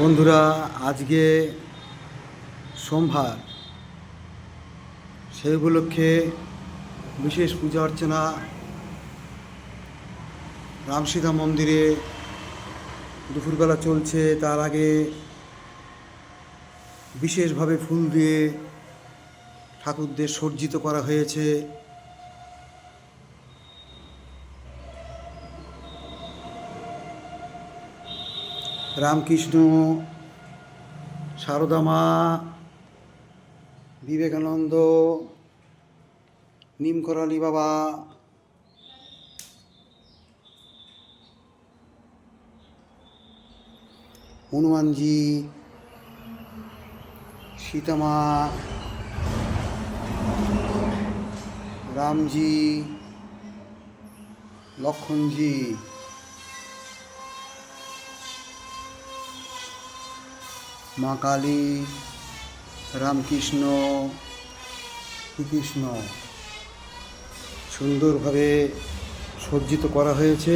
বন্ধুরা, আজকে সোমবার। সেই উপলক্ষে বিশেষ পূজা অর্চনা রামসীতা মন্দিরে দুপুরবেলা চলছে। তার আগে বিশেষভাবে ফুল দিয়ে ঠাকুরদের সজ্জিত করা হয়েছে। রামকৃষ্ণ সারদা মা বিবেকানন্দ নিমকরালি বাবা হনুমানজি সীতামা রামজি লক্ষণজি। মা কালী রামকৃষ্ণ শ্রীকৃষ্ণ। সুন্দরভাবে সজ্জিত করা হয়েছে।